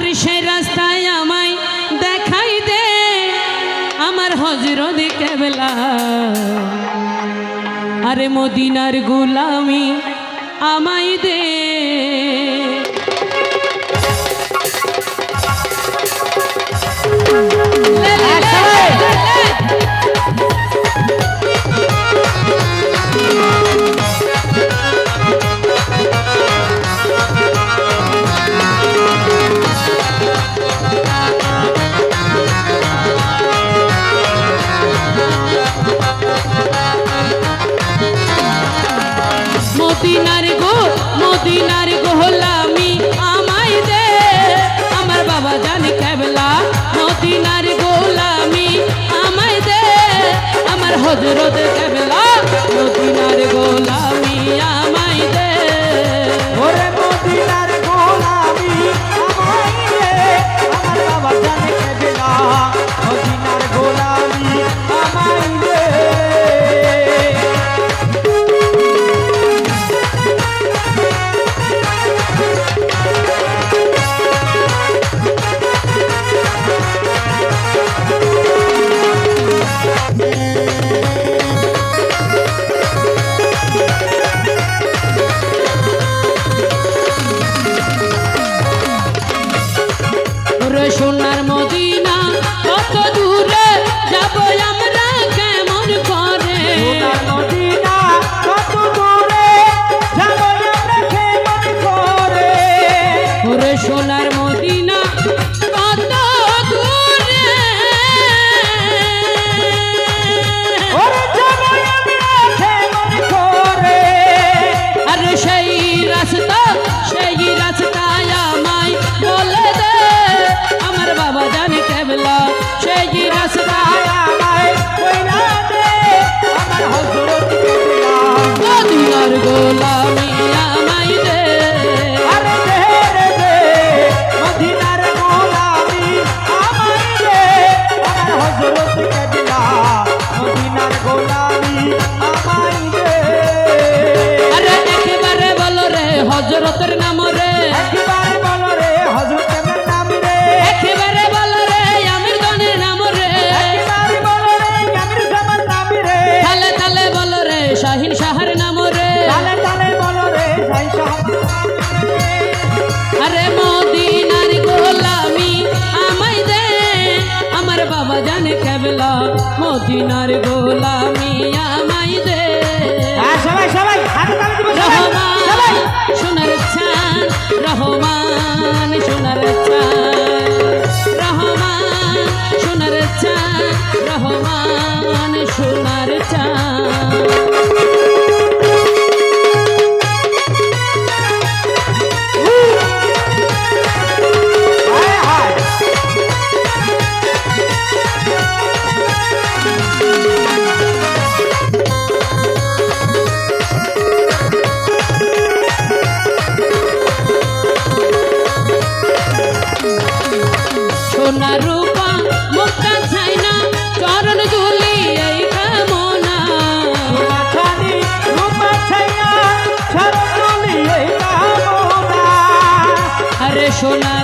আর সে রাস্তায় আমায় দেখাই দে আমার হজরো দেখে বেলা আরে মদিনার গোলামি আমায় দে। সোনার মদিনার গোলামি আমাই দে। সবাই সবাই রহমান সোনার চান রহমান সোনার চান রহমান সোনার চান রহমান সোনার চান সোনা রূপা মুক্তা ছাই না চরণ দুলি এই কামনা। আরে সোনা